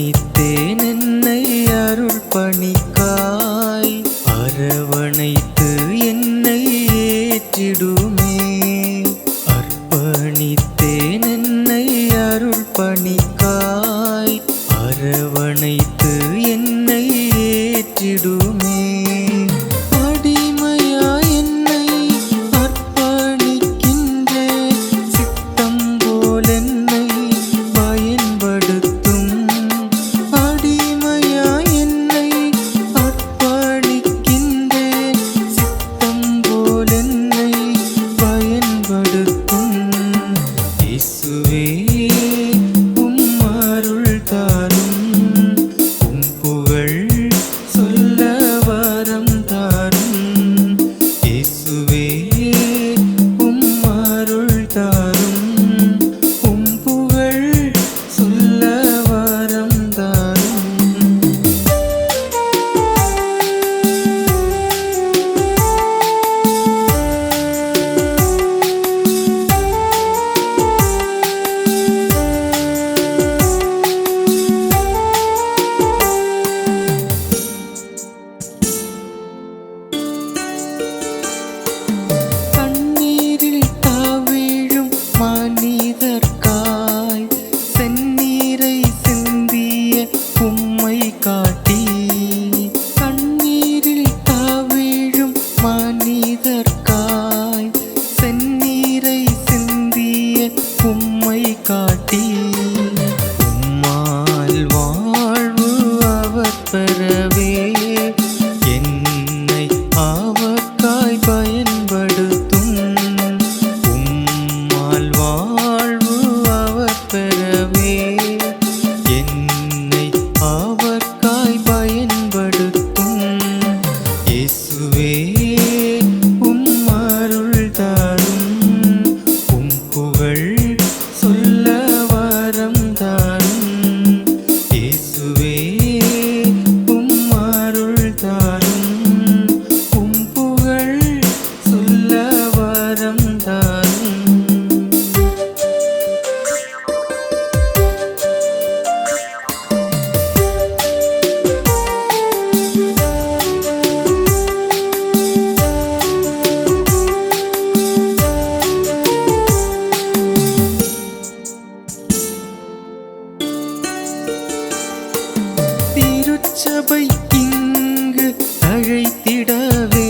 me ter. திருச்சபை இங்கு அழைத்திடவே.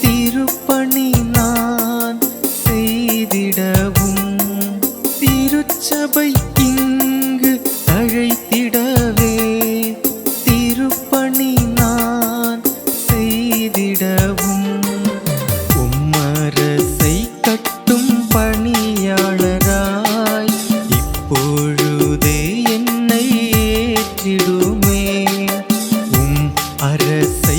திருப்பணி நான் செய்திடவும். திருச்சபை அரசை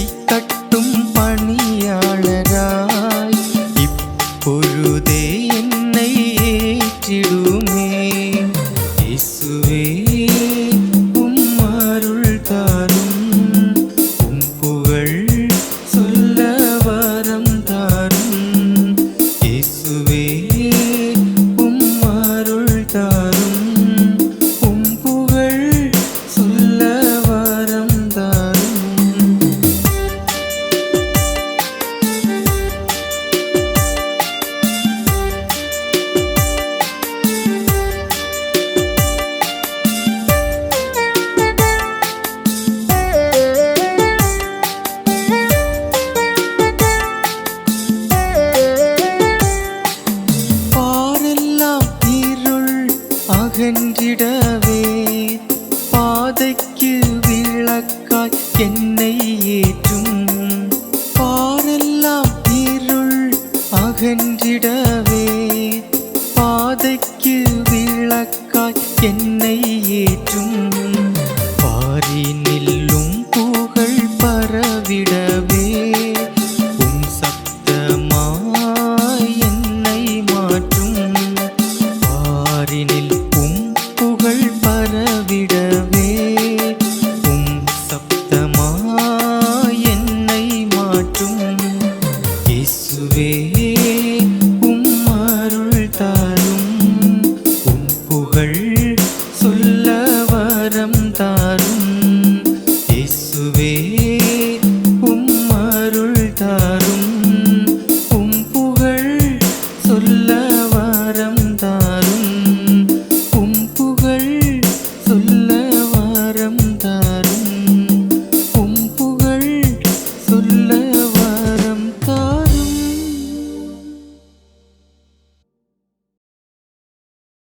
அகன்றிடவே பாதைக்கு விளக்காய் என்னை ஏற்றும். பாரெல்லாம் இருள் அகன்றிடவே. பாதைக்கு விளக்காய் என்னை ஏற்றும்.